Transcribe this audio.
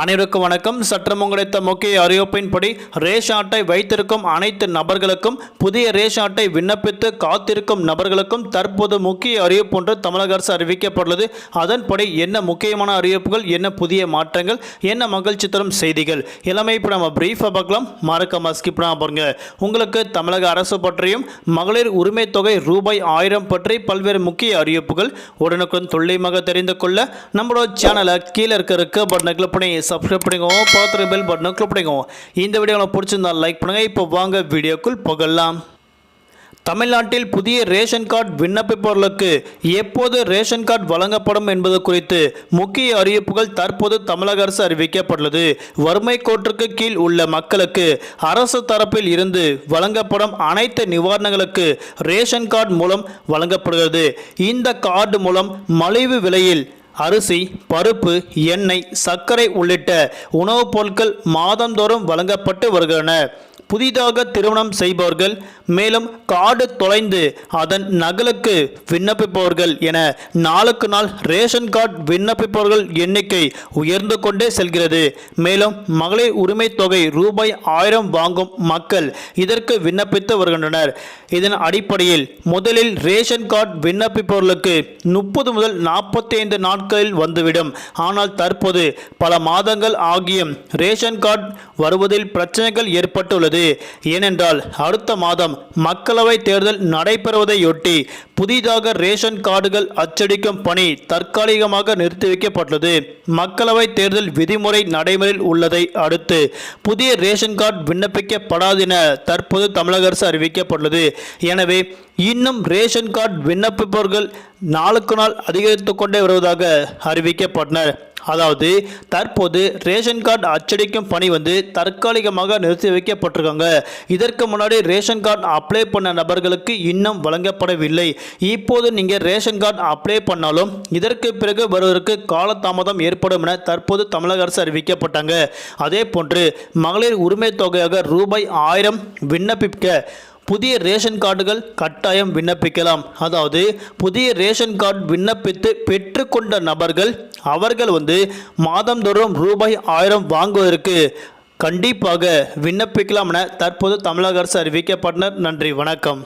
அனைவருக்கும் வணக்கம். சற்றம் கிடைத்த முக்கிய அறிவிப்பின்படி ரேஷன் அட்டை வைத்திருக்கும் அனைத்து நபர்களுக்கும் புதிய ரேஷன் அட்டை விண்ணப்பித்து காத்திருக்கும் நபர்களுக்கும் தற்போது முக்கிய அறிவிப்பு ஒன்று தமிழக அரசு அறிவிக்கப்பட்டுள்ளது. அதன்படி என்ன முக்கியமான அறிவிப்புகள் என்ன புதிய மாற்றங்கள் என்ன மகிழ்ச்சி தரும் செய்திகள் எல்லாமே இப்போ நம்ம பிரீஃபாக பார்க்கலாம். மறக்காம ஸ்கிப் பாருங்க. உங்களுக்கு தமிழக அரசு பற்றியும் மகளிர் உரிமை தொகை ரூபாய் ஆயிரம் பற்றி பல்வேறு முக்கிய அறிவிப்புகள் உடனுக்குடன் துல்லியமாக தெரிந்து கொள்ள நம்மளோட சேனலை கீழே இருக்க இருக்க பட்டனை கிளிக் பண்ணி சப்ஸ்கிரைப் பண்ணிக்கோங்க பார்த்துருக்க பெல் பட்டனை கிளிக் பண்ணிக்கோங்க. இந்த வீடியோ உங்களுக்கு பிடிச்சிருந்தா லைக் பண்ணுங்கள் இப்போ வாங்க வீடியோக்குள் புகழலாம் தமிழ்நாட்டில் புதிய ரேஷன் கார்டு விண்ணப்பிப்பவர்களுக்கு எப்போது ரேஷன் கார்டு வழங்கப்படும் என்பது குறித்து முக்கிய அறிவிப்புகள் தற்போது தமிழக அரசு அறிவிக்கப்பட்டுள்ளது. வறுமை கோட்டிற்கு கீழ் உள்ள மக்களுக்கு அரசு தரப்பில் இருந்து வழங்கப்படும் அனைத்து நிவாரணங்களுக்கு ரேஷன் கார்டு மூலம் வழங்கப்படுகிறது. இந்த கார்டு மூலம் மலிவு விலையில் அரிசி பருப்பு எண்ணெய் சர்க்கரை உள்ளிட்ட உணவுப் பொருட்கள் மாதந்தோறும் வழங்கப்பட்டு வருகின்றன. புதிதாக திருமணம் செய்பவர்கள் மேலும் கார்டு தொலைந்து அதன் நகலுக்கு விண்ணப்பிப்பவர்கள் என நாளுக்கு நாள் ரேஷன் கார்டு விண்ணப்பிப்பவர்கள் எண்ணிக்கை உயர்ந்து கொண்டே செல்கிறது. மேலும் மகளிர் உரிமை தொகை ரூபாய் ஆயிரம் வாங்கும் மக்கள் இதற்கு விண்ணப்பித்து வருகின்றனர். இதன் அடிப்படையில் முதலில் ரேஷன் கார்டு விண்ணப்பிப்பவர்களுக்கு முப்பது முதல் நாற்பத்தி ஐந்து நாட்களில் வந்துவிடும். ஆனால் தற்போது பல மாதங்கள் ஆகியும் ரேஷன் கார்டு வருவதில் பிரச்சனைகள் ஏற்பட்டுள்ளது. ஏனென்றால் அடுத்த மாதம் மக்களவை தேர்தல் நடைபெறுவதையொட்டி புதிதாக ரேஷன் கார்டுகள் அச்சடிக்கும் பணி தற்காலிகமாக நிறுத்தி வைக்கப்பட்டுள்ளது. மக்களவை தேர்தல் விதிமுறை நடைமுறையில் உள்ளதை அடுத்து புதிய ரேஷன் கார்டு விண்ணப்பிக்கப்படாது என தற்போது தமிழக அரசு அறிவிக்கப்பட்டுள்ளது. எனவே இன்னும் ரேஷன் கார்டு விண்ணப்பிப்பவர்கள் நாளுக்கு நாள் அதிகரித்து கொண்டே வருவதாக அறிவிக்கப்பட்டனர். அதாவது தற்போது ரேஷன் கார்டு அச்சடிக்கும் பணி வந்து தற்காலிகமாக நிறுத்தி வைக்கப்பட்டிருக்காங்க. இதற்கு முன்னாடி ரேஷன் கார்டு அப்ளை பண்ண நபர்களுக்கு இன்னும் வழங்கப்படவில்லை. இப்போது நீங்கள் ரேஷன் கார்டு அப்ளை பண்ணாலும் இதற்கு பிறகு வருவதற்கு காலதாமதம் ஏற்படும் என தற்போது தமிழக அரசு அறிவிக்கப்பட்டாங்க. அதே போன்று மகளிர் உரிமை தொகையாக ரூபாய் ஆயிரம் விண்ணப்பிக்க புதிய ரேஷன் கார்டுகள் கட்டாயம் விண்ணப்பிக்கலாம். அதாவது புதிய ரேஷன் கார்டு விண்ணப்பித்து பெற்றுக்கொண்ட நபர்கள் அவர்கள் வந்து மாதந்தோறும் ரூபாய் ஆயிரம் வாங்குவதற்கு கண்டிப்பாக விண்ணப்பிக்கலாம் என தற்போது தமிழக அரசு அறிவிக்கப்பட்டனர். நன்றி வணக்கம்.